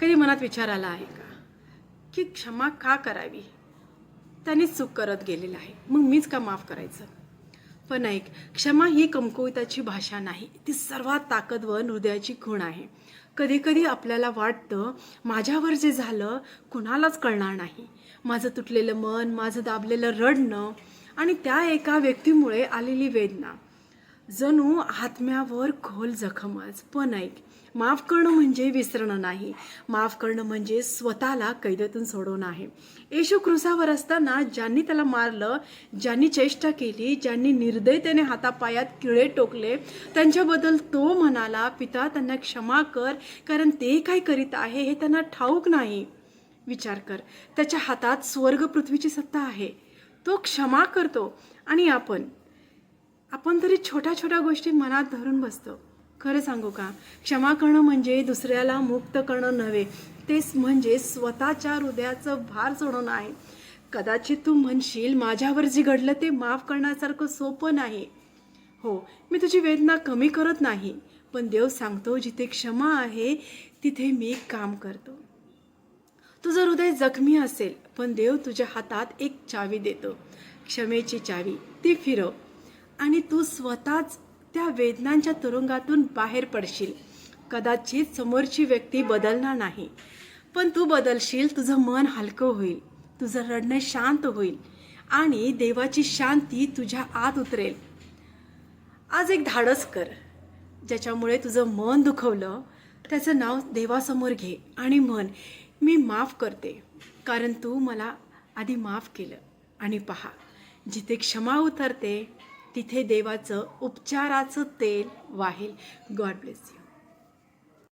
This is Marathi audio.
कधी मनात विचार आला आहे का? की क्षमा का करावी? त्याने चूक करत गेलेला आहे. मग मीच का माफ करायचं? पण ऐक क्षमा ही कमकुवताची भाषा नाही. ती सर्वात ताकदवर हृदयाची खूण आहे. कधीकधी आपल्याला वाटतं माझ्यावर जे झालं कुणालाच कळणार नाही. माझं तुटलेलं मन माझं दाबलेलं रडणं आणि त्या एका व्यक्तीमुळे आलेली वेदना. जणू आत्म्यावर खोल जखमच पण ऐक माफ करणं म्हणजे विसरणं नाही. माफ करणं म्हणजे स्वतःला कैदेतून सोडवणं आहे. येशू क्रुसावर असताना ज्यांनी त्याला मारलं ज्यांनी चेष्टा केली ज्यांनी निर्दयतेने हातापायात किळे टोकले त्यांच्याबद्दल तो म्हणाला पिता त्यांना क्षमा कर कारण ते काय करीत आहे हे त्यांना ठाऊक नाही. विचार कर त्याच्या हातात स्वर्ग पृथ्वीची सत्ता आहे. तो क्षमा करतो. आणि आपण आपण तरी छोट्या छोट्या गोष्टी मनात धरून बसतो. खरं सांगू का? क्षमा करणं म्हणजे दुसऱ्याला मुक्त करणं नव्हे. तेच म्हणजे स्वतःच्या हृदयाचं भार सोडवणं आहे. कदाचित तू म्हणशील माझ्यावर जे घडलं ते माफ करण्यासारखं सोपं नाही. हो मी तुझी वेदना कमी करत नाही. पण देव सांगतो जिथे क्षमा आहे तिथे मी काम करतो. तुझं हृदय जखमी असेल पण देव तुझ्या हातात एक चावी देतो. क्षमेची चावी ती फिरव. आणि तू स्वतःच त्या वेदनांच्या तुरुंगातून बाहेर पडशील. कदाचित समोरची व्यक्ती बदलणार नाही. पण तू बदलशील तुझं मन हलकं होईल. तुझं रडणं शांत होईल आणि देवाची शांती तुझ्या आत उतरेल. आज एक धाडस कर. ज्याच्यामुळे तुझं मन दुखवलं त्याचं नाव देवासमोर घे आणि म्हण मी माफ करते. कारण तू मला आधी माफ केलं आणि पहा जिथे क्षमा उतरते तिथे देवाचं उपचाराचं तेल वाहेल. God bless you